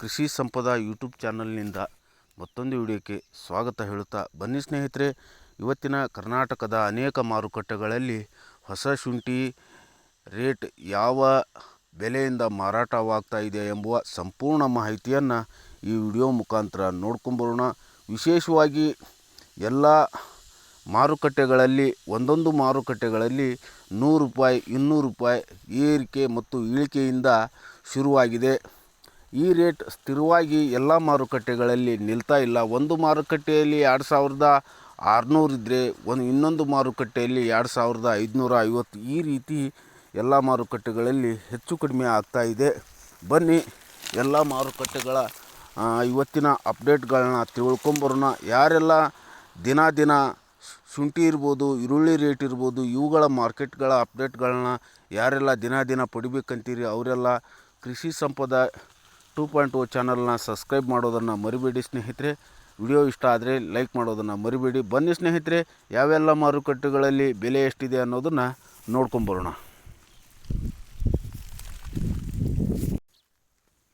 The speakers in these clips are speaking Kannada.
ಕೃಷಿ ಸಂಪದ ಯೂಟ್ಯೂಬ್ ಚಾನಲ್ನಿಂದ ಮತ್ತೊಂದು ವಿಡಿಯೋಕ್ಕೆ ಸ್ವಾಗತ ಹೇಳುತ್ತಾ ಬನ್ನಿ ಸ್ನೇಹಿತರೆ, ಇವತ್ತಿನ ಕರ್ನಾಟಕದ ಅನೇಕ ಮಾರುಕಟ್ಟೆಗಳಲ್ಲಿ ಹೊಸ ಶುಂಠಿ ರೇಟ್ ಯಾವ ಬೆಲೆಯಿಂದ ಮಾರಾಟವಾಗ್ತಾ ಇದೆ ಎಂಬುವ ಸಂಪೂರ್ಣ ಮಾಹಿತಿಯನ್ನು ಈ ವಿಡಿಯೋ ಮುಖಾಂತರ ನೋಡ್ಕೊಂಬರೋಣ ವಿಶೇಷವಾಗಿ ಎಲ್ಲ ಮಾರುಕಟ್ಟೆಗಳಲ್ಲಿ, ಒಂದೊಂದು ಮಾರುಕಟ್ಟೆಗಳಲ್ಲಿ ನೂರು ರೂಪಾಯಿ, ಇನ್ನೂರು ರೂಪಾಯಿ ಏರಿಕೆ ಮತ್ತು ಇಳಿಕೆಯಿಂದ ಶುರುವಾಗಿದೆ. ಈ ರೇಟ್ ಸ್ಥಿರವಾಗಿ ಎಲ್ಲ ಮಾರುಕಟ್ಟೆಗಳಲ್ಲಿ ನಿಲ್ತಾ ಇಲ್ಲ. ಒಂದು ಮಾರುಕಟ್ಟೆಯಲ್ಲಿ ಎರಡು ಸಾವಿರದ ಆರುನೂರು ಇದ್ದರೆ ಒಂದು ಇನ್ನೊಂದು ಮಾರುಕಟ್ಟೆಯಲ್ಲಿ ಎರಡು ಸಾವಿರದ ಐದುನೂರ ಐವತ್ತು. ಈ ರೀತಿ ಎಲ್ಲ ಮಾರುಕಟ್ಟೆಗಳಲ್ಲಿ ಹೆಚ್ಚು ಕಡಿಮೆ ಆಗ್ತಾ ಇದೆ. ಬನ್ನಿ ಎಲ್ಲ ಮಾರುಕಟ್ಟೆಗಳ ಇವತ್ತಿನ ಅಪ್ಡೇಟ್ಗಳನ್ನ ತಿಳ್ಕೊಂಬರೋಣ. ಯಾರೆಲ್ಲ ದಿನ ದಿನ ಶುಂಠಿ ಇರ್ಬೋದು, ಈರುಳ್ಳಿ ರೇಟ್ ಇರ್ಬೋದು, ಇವುಗಳ ಮಾರ್ಕೆಟ್ಗಳ ಅಪ್ಡೇಟ್ಗಳನ್ನ ಯಾರೆಲ್ಲ ದಿನ ದಿನ ಪಡಿಬೇಕಂತೀರಿ, ಅವರೆಲ್ಲ ಕೃಷಿ ಸಂಪದ ಟೂ ಪಾಯಿಂಟ್ ಓ ಚಾನಲ್ನ ಸಬ್ಸ್ಕ್ರೈಬ್ ಮಾಡೋದನ್ನು ಮರಿಬೇಡಿ ಸ್ನೇಹಿತರೆ. ವಿಡಿಯೋ ಇಷ್ಟ ಆದರೆ ಲೈಕ್ ಮಾಡೋದನ್ನು ಮರಿಬೇಡಿ. ಬನ್ನಿ ಸ್ನೇಹಿತರೆ, ಯಾವೆಲ್ಲ ಮಾರುಕಟ್ಟೆಗಳಲ್ಲಿ ಬೆಲೆ ಎಷ್ಟಿದೆ ಅನ್ನೋದನ್ನು ನೋಡ್ಕೊಂಬರೋಣ.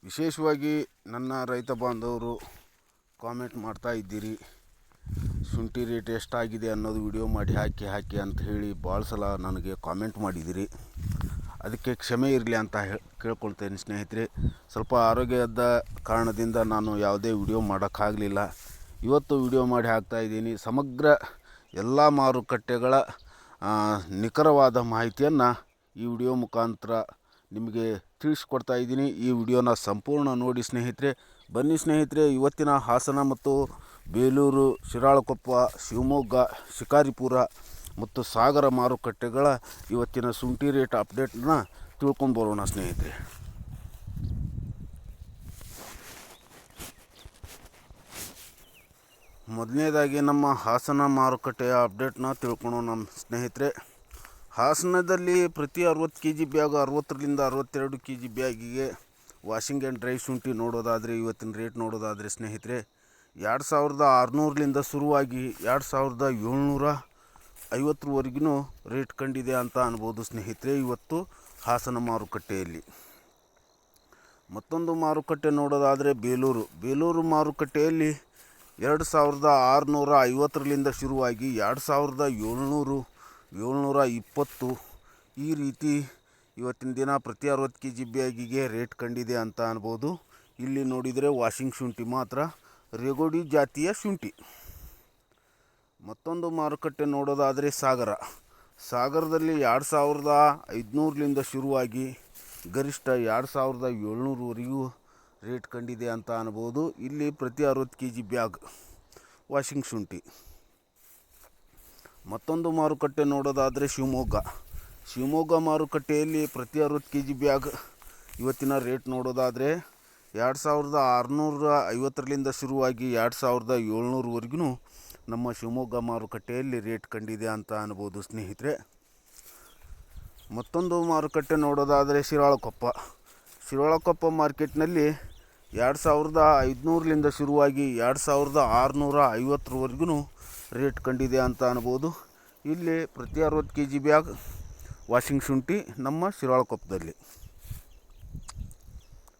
ವಿಶೇಷವಾಗಿ ನನ್ನ ರೈತ ಬಾಂಧವರು ಕಾಮೆಂಟ್ ಮಾಡ್ತಾ ಇದ್ದೀರಿ. ಶುಂಠಿ ರೇಟ್ ಎಷ್ಟಾಗಿದೆ ಅನ್ನೋದು ವಿಡಿಯೋ ಮಾಡಿ ಹಾಕಿ ಹಾಕಿ ಅಂತ ಹೇಳಿ ಭಾಳ ಸಲ ನನಗೆ ಕಾಮೆಂಟ್ ಮಾಡಿದ್ದೀರಿ. ಅದಕ್ಕೆ ಕ್ಷಮೆ ಇರಲಿ ಅಂತ ಹೇಳಿ ಕೇಳ್ಕೊಳ್ತೇನೆ ಸ್ನೇಹಿತರೆ. ಸ್ವಲ್ಪ ಆರೋಗ್ಯದ ಕಾರಣದಿಂದ ನಾನು ಯಾವುದೇ ವಿಡಿಯೋ ಮಾಡೋಕ್ಕಾಗಲಿಲ್ಲ. ಇವತ್ತು ವಿಡಿಯೋ ಮಾಡಿ ಹಾಕ್ತಾ ಇದ್ದೀನಿ. ಸಮಗ್ರ ಎಲ್ಲ ಮಾರುಕಟ್ಟೆಗಳ ನಿಖರವಾದ ಮಾಹಿತಿಯನ್ನು ಈ ವಿಡಿಯೋ ಮುಖಾಂತರ ನಿಮಗೆ ತಿಳಿಸ್ಕೊಡ್ತಾ ಇದ್ದೀನಿ. ಈ ವಿಡಿಯೋನ ಸಂಪೂರ್ಣ ನೋಡಿ ಸ್ನೇಹಿತರೆ. ಬನ್ನಿ ಸ್ನೇಹಿತರೆ, ಇವತ್ತಿನ ಹಾಸನ ಮತ್ತು ಬೇಲೂರು, ಶಿರಾಳಕೊಪ್ಪ, ಶಿವಮೊಗ್ಗ, ಶಿಕಾರಿಪುರ ಮತ್ತು ಸಾಗರ ಮಾರುಕಟ್ಟೆಗಳ ಇವತ್ತಿನ ಶುಂಠಿ ರೇಟ್ ಅಪ್ಡೇಟ್ನ ತಿಳ್ಕೊಂಡು ಬರೋಣ ಸ್ನೇಹಿತರೆ. ಮೊದಲನೇದಾಗಿ ನಮ್ಮ ಹಾಸನ ಮಾರುಕಟ್ಟೆಯ ಅಪ್ಡೇಟ್ನ ತಿಳ್ಕೊಳೋ ನಮ್ಮ ಸ್ನೇಹಿತರೆ. ಹಾಸನದಲ್ಲಿ ಪ್ರತಿ ಅರವತ್ತು ಕೆ ಜಿ ಬ್ಯಾಗ್ ಅರವತ್ತರಿಂದ ಅರವತ್ತೆರಡು ಕೆ ಜಿ ಬ್ಯಾಗಿಗೆ ವಾಷಿಂಗ್ ಆ್ಯಂಡ್ ಡ್ರೈ ಶುಂಠಿ ನೋಡೋದಾದರೆ, ಇವತ್ತಿನ ರೇಟ್ ನೋಡೋದಾದರೆ ಸ್ನೇಹಿತರೆ, ಎರಡು ಸಾವಿರದ ಆರುನೂರಲಿಂದ ಶುರುವಾಗಿ ಎರಡು ಸಾವಿರದ ಏಳ್ನೂರ ಐವತ್ತರವರೆಗೂ ರೇಟ್ ಕಂಡಿದೆ ಅಂತ ಅನ್ಬೋದು ಸ್ನೇಹಿತರೆ. ಇವತ್ತು ಹಾಸನ ಮಾರುಕಟ್ಟೆಯಲ್ಲಿ. ಮತ್ತೊಂದು ಮಾರುಕಟ್ಟೆ ನೋಡೋದಾದರೆ ಬೇಲೂರು. ಬೇಲೂರು ಮಾರುಕಟ್ಟೆಯಲ್ಲಿ ಎರಡು ಸಾವಿರದ ಆರುನೂರ ಐವತ್ತರಲ್ಲಿಂದ ಶುರುವಾಗಿ ಎರಡು ಸಾವಿರದ ಏಳ್ನೂರು, ಏಳ್ನೂರ ಇಪ್ಪತ್ತು ಈ ರೀತಿ ಇವತ್ತಿನ ದಿನ ಪ್ರತಿ ಅರವತ್ತು ಕೆ ಜಿ ಬ್ಯಾಗಿಗೆ ರೇಟ್ ಕಂಡಿದೆ ಅಂತ ಅನ್ಬೋದು. ಇಲ್ಲಿ ನೋಡಿದರೆ ವಾಷಿಂಗ್ ಶುಂಠಿ ಮಾತ್ರ, ರೆಗೋಡಿ ಜಾತಿಯ ಶುಂಠಿ. ಮತ್ತೊಂದು ಮಾರುಕಟ್ಟೆ ನೋಡೋದಾದರೆ ಸಾಗರ. ಸಾಗರದಲ್ಲಿ ಎರಡು ಸಾವಿರದ ಐದುನೂರಲಿಂದ ಶುರುವಾಗಿ ಗರಿಷ್ಠ ಎರಡು ಸಾವಿರದ ಏಳ್ನೂರವರೆಗೂ ರೇಟ್ ಕಂಡಿದೆ ಅಂತ ಅನ್ಬೋದು. ಇಲ್ಲಿ ಪ್ರತಿ ಅರವತ್ತು ಕೆ ಜಿ ಬ್ಯಾಗ್, ವಾಷಿಂಗ್ ಶುಂಠಿ. ಮತ್ತೊಂದು ಮಾರುಕಟ್ಟೆ ನೋಡೋದಾದರೆ ಶಿವಮೊಗ್ಗ. ಶಿವಮೊಗ್ಗ ಮಾರುಕಟ್ಟೆಯಲ್ಲಿ ಪ್ರತಿ ಅರವತ್ತು ಕೆ ಜಿ ಬ್ಯಾಗ್ ಇವತ್ತಿನ ರೇಟ್ ನೋಡೋದಾದರೆ ಎರಡು ಸಾವಿರದ ಆರುನೂರ ಐವತ್ತರಲಿಂದ ಶುರುವಾಗಿ ಎರಡು ಸಾವಿರದ ಏಳ್ನೂರವರೆಗೂ ನಮ್ಮ ಶಿವಮೊಗ್ಗ ಮಾರುಕಟ್ಟೆಯಲ್ಲಿ ರೇಟ್ ಕಂಡಿದೆ ಅಂತ ಅನ್ಬೋದು ಸ್ನೇಹಿತರೆ. ಮತ್ತೊಂದು ಮಾರುಕಟ್ಟೆ ನೋಡೋದಾದರೆ ಶಿರಾಳಕೊಪ್ಪ. ಶಿರಾಳಕೊಪ್ಪ ಮಾರ್ಕೆಟ್ನಲ್ಲಿ ಎರಡು ಸಾವಿರದ ಐದುನೂರಲಿಂದ ಶುರುವಾಗಿ ಎರಡು ಸಾವಿರದ ಆರುನೂರ ಐವತ್ತರವರೆಗೂ ರೇಟ್ ಕಂಡಿದೆ ಅಂತ ಅನ್ಬೋದು. ಇಲ್ಲಿ ಪ್ರತಿ ಅರವತ್ತು ಕೆ ಜಿ ಬ್ಯಾಗ್ ವಾಷಿಂಗ್ ಶುಂಠಿ ನಮ್ಮ ಶಿರಾಳಕೊಪ್ಪದಲ್ಲಿ.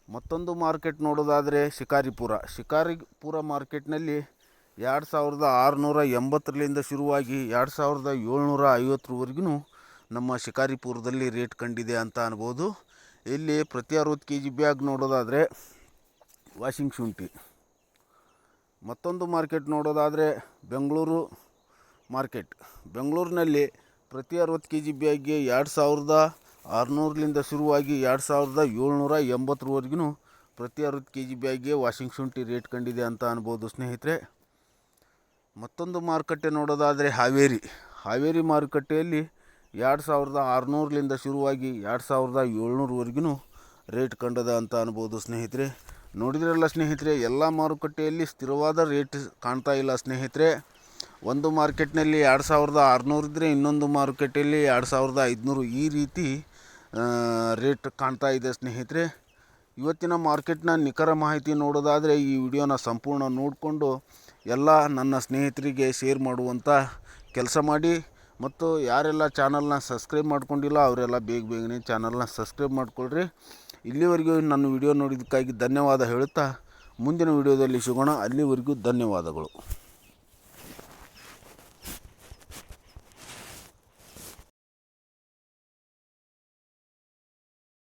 ಮತ್ತೊಂದು ಮಾರ್ಕೆಟ್ ನೋಡೋದಾದರೆ ಶಿಕಾರಿಪುರ. ಶಿಕಾರಿಪುರ ಮಾರ್ಕೆಟ್ನಲ್ಲಿ ಎರಡು ಸಾವಿರದ ಆರುನೂರ ಎಂಬತ್ತರಿಂದ ಶುರುವಾಗಿ ಎರಡು ಸಾವಿರದ ಏಳ್ನೂರ ಐವತ್ತರವರೆಗೂ ನಮ್ಮ ಶಿಕಾರಿಪುರದಲ್ಲಿ ರೇಟ್ ಕಂಡಿದೆ ಅಂತ ಅನ್ಬೋದು. ಇಲ್ಲಿ ಪ್ರತಿ ಅರವತ್ತು ಕೆ ಜಿ ಬ್ಯಾಗ್ ನೋಡೋದಾದರೆ ವಾಷಿಂಗ್ ಶುಂಠಿ. ಮತ್ತೊಂದು ಮಾರ್ಕೆಟ್ ನೋಡೋದಾದರೆ ಬೆಂಗಳೂರು ಮಾರ್ಕೆಟ್. ಬೆಂಗಳೂರಿನಲ್ಲಿ ಪ್ರತಿ ಅರವತ್ತು ಕೆ ಜಿ ಬ್ಯಾಗ್ಗೆ ಎರಡು ಸಾವಿರದ ಆರುನೂರಲಿಂದ ಶುರುವಾಗಿ ಎರಡು ಸಾವಿರದ ಏಳ್ನೂರ ಎಂಬತ್ತರವರೆಗೂ ಪ್ರತಿ ಅರವತ್ತು ಕೆ ಜಿ ಬ್ಯಾಗ್ಗೆ ವಾಷಿಂಗ್ ಶುಂಠಿ ರೇಟ್ ಕಂಡಿದೆ ಅಂತ ಅನ್ಬೋದು ಸ್ನೇಹಿತರೆ. ಮತ್ತೊಂದು ಮಾರುಕಟ್ಟೆ ನೋಡೋದಾದರೆ ಹಾವೇರಿ. ಹಾವೇರಿ ಮಾರುಕಟ್ಟೆಯಲ್ಲಿ ಎರಡು ಸಾವಿರದ ಆರುನೂರಲಿಂದ ಶುರುವಾಗಿ ಎರಡು ಸಾವಿರದ ಏಳ್ನೂರವರೆಗೂ ರೇಟ್ ಕಂಡದ ಅಂತ ಅನ್ಬೋದು ಸ್ನೇಹಿತರೆ. ನೋಡಿದ್ರಲ್ಲ ಸ್ನೇಹಿತರೆ, ಎಲ್ಲ ಮಾರುಕಟ್ಟೆಯಲ್ಲಿ ಸ್ಥಿರವಾದ ರೇಟ್ ಕಾಣ್ತಾ ಇಲ್ಲ ಸ್ನೇಹಿತರೆ. ಒಂದು ಮಾರ್ಕೆಟ್ನಲ್ಲಿ ಎರಡು ಸಾವಿರದ ಆರುನೂರು ಇದ್ದರೆ ಇನ್ನೊಂದು ಮಾರುಕಟ್ಟೆಯಲ್ಲಿ ಎರಡು ಸಾವಿರದ ಐದುನೂರು ಈ ರೀತಿ ರೇಟ್ ಕಾಣ್ತಾ ಇದೆ ಸ್ನೇಹಿತರೆ. ಇವತ್ತಿನ ಮಾರ್ಕೆಟ್ನ ನಿಖರ ಮಾಹಿತಿ ನೋಡೋದಾದರೆ ಈ ವಿಡಿಯೋನ ಸಂಪೂರ್ಣ ನೋಡಿಕೊಂಡು ಎಲ್ಲ ನನ್ನ ಸ್ನೇಹಿತರಿಗೆ ಶೇರ್ ಮಾಡುವಂಥ ಕೆಲಸ ಮಾಡಿ ಮತ್ತು ಯಾರೆಲ್ಲ ಚಾನಲ್ನ ಸಬ್ಸ್ಕ್ರೈಬ್ ಮಾಡ್ಕೊಂಡಿಲ್ಲ ಅವರೆಲ್ಲ ಬೇಗ ಬೇಗನೆ ಚಾನಲ್ನ ಸಬ್ಸ್ಕ್ರೈಬ್ ಮಾಡ್ಕೊಳ್ರಿ. ಇಲ್ಲಿವರೆಗೂ ನನ್ನ ವಿಡಿಯೋ ನೋಡಿದ್ದಕ್ಕಾಗಿ ಧನ್ಯವಾದ ಹೇಳುತ್ತಾ, ಮುಂದಿನ ವಿಡಿಯೋದಲ್ಲಿ ಸಿಗೋಣ. ಅಲ್ಲಿವರೆಗೂ ಧನ್ಯವಾದಗಳು.